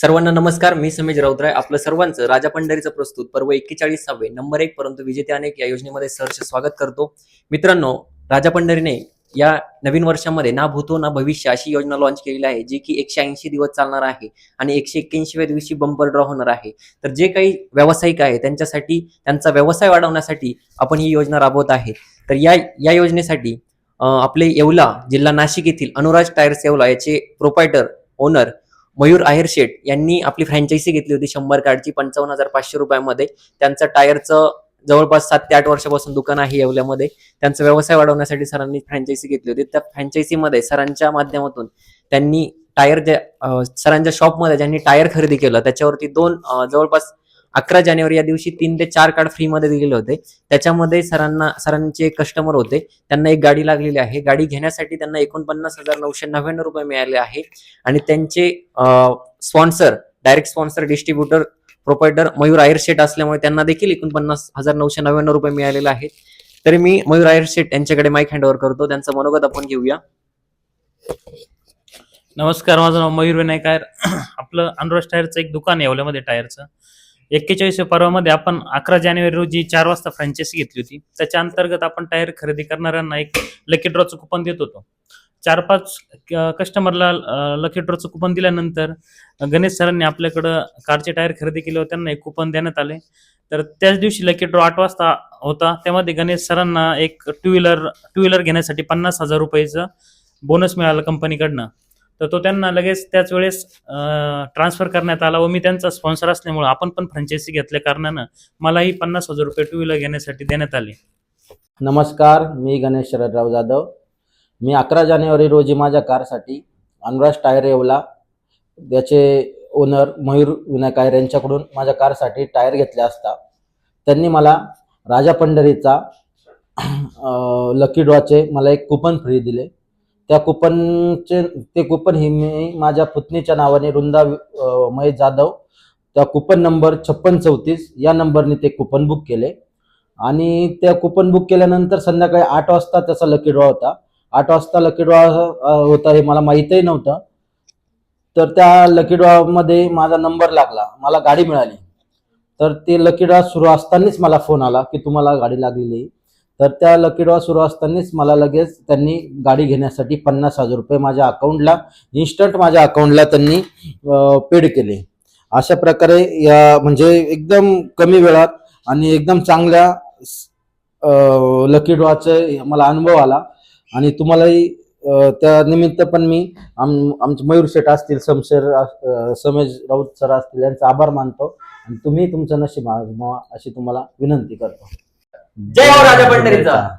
सर्वांना नमस्कार मी समेज राऊतराय. आपलं सर्वांचं राजा पंढरीचं प्रस्तुत पर्व एक्केचाळीसावे नंबर एक परंतु विजेते अनेक या योजनेमध्ये सहर्ष स्वागत करतो. मित्रांनो राजा पंढरीने या नवीन वर्षामध्ये ना भूतो ना भविष्य अशी योजना लॉन्च केलेली आहे जी की एकशे ऐंशी दिवस चालणार आहे आणि एकशे एक्क्याऐंशीव्या दिवशी बंपर ड्रॉ होणार आहे. तर जे काही व्यावसायिक आहे त्यांच्यासाठी त्यांचा व्यवसाय वाढवण्यासाठी आपण ही योजना राबवत आहे. तर या या योजनेसाठी आपले येवला जिल्हा नाशिक येथील अनुराज टायर्स येवला याचे प्रोपायटर ओनर मयूर आहेर शेठ यांनी आपली फ्रँचायझी घेतली होती शंभर कार्डची पंचावन्न हजार पाचशे रुपयामध्ये. त्यांचं टायरचं जवळपास सात ते आठ वर्षापासून दुकान आहे येवल्यामध्ये. त्यांचा व्यवसाय वाढवण्यासाठी सरांनी फ्रँचायझी घेतली होती. त्या फ्रँचायझीमध्ये सरांच्या माध्यमातून त्यांनी टायर ज्या सरांच्या शॉपमध्ये ज्यांनी टायर खरेदी केलं त्याच्यावरती दोन जवळपास अकरा जानेवारी या दिवशी तीन ते चार कार्ड फ्रीमध्ये दिलेले होते. त्याच्यामध्ये सरांना सरांचे कस्टमर होते. त्यांना एक गाडी लागलेली आहे. गाडी घेण्यासाठी त्यांना एकोणपन्नास हजार नऊशे नव्याण्णव रुपये मिळाले आहे. आणि त्यांचे sponsor direct sponsor distributor proprietor Mayur Iyer Shet असल्यामुळे त्यांना देखील एकोणपन्नास हजार नऊशे नव्याण्णव रुपये मिळालेले आहेत तरी मी मयूर आयर शेट यांच्याकडे माईक हँडओव्हर करतो. त्यांचं मनोगत आपण घेऊया. नमस्कार माझं नाव मयूर विनायक आहे. आपलं अनुराज टायरचं एक दुकान आहे येवल्यामध्ये टायरचं. एक्केचाळीस पर्वामध्ये आपण अकरा जानेवारी रोजी चार वाजता फ्रँचायसी घेतली होती. त्याच्या अंतर्गत आपण टायर खरेदी करणाऱ्यांना एक लकी ड्रॉचं कुपन देत होतो. चार पाच कस्टमरला लकी ड्रॉचं कुपन दिल्यानंतर गणेश सरांनी आपल्याकडं कारचे टायर खरेदी केले होते त्यांना एक कुपन देण्यात आले. तर त्याच दिवशी लकी ड्रॉ आठ वाजता होता. त्यामध्ये गणेश सरांना एक टू व्हीलर टू व्हीलर घेण्यासाठी पन्नास हजार रुपयाचं बोनस मिळालं कंपनीकडनं तर तो त्यांना लगेच त्याच वेळेस ट्रान्सफर करण्यात आला व मी त्यांचा स्पॉन्सर असल्यामुळे आपण पण फ्रँचायसी घेतल्या कारणानं मलाही पन्नास हजार रुपये टू व्हीलर घेण्यासाठी देण्यात आले. नमस्कार मी गणेश शरदराव जाधव. मी अकरा जानेवारी रोजी माझ्या कारसाठी अनुराज टायर येवला. याचे ओनर मयूर विनायक आयर यांच्याकडून माझ्या कारसाठी टायर घेतले असता. त्यांनी मला राजा पंढरीचा लकी ड्रॉचे मला एक कुपन फ्री दिले. त्या कुपनचे ते कुपन हे मी माझ्या पुतणीच्या नावाने वृंदा महेश जाधव त्या कुपन नंबर छप्पन चौतीस या नंबरने ते कुपन बुक केले. आणि त्या कुपन बुक केल्यानंतर संध्याकाळी आठ वाजता त्याचा लकी ड्रॉ होता. आठ वाजता लकी ड्रॉ होता हे मला माहीतही नव्हतं. तर त्या लकी ड्रॉमध्ये माझा नंबर लागला. मला गाडी मिळाली. तर ते लकी ड्रॉ सुरू असतानाच मला फोन आला की तुम्हाला गाडी लागलेली आहे. तर त्या लकी ड्रॉ सुरू असतानाच मला लगेच त्यांनी गाडी घेण्यासाठी पन्नास हजार रुपये माझ्या अकाउंटला इन्स्टंट माझ्या अकाउंटला त्यांनी पेड केले. अशा प्रकारे या म्हणजे एकदम कमी वेळात आणि एकदम चांगल्या लकी ड्रॉचे मला अनुभव आला. आणि तुम्हालाही त्या निमित्त पण मी आम आमचे मयूर शेठ असतील समशेर समेज समेश राऊत सर असतील यांचा आभार मानतो. आणि तुम्ही तुमचं नशीब आजमावा अशी तुम्हाला विनंती करतो. जय हो राजा पंढरीचा.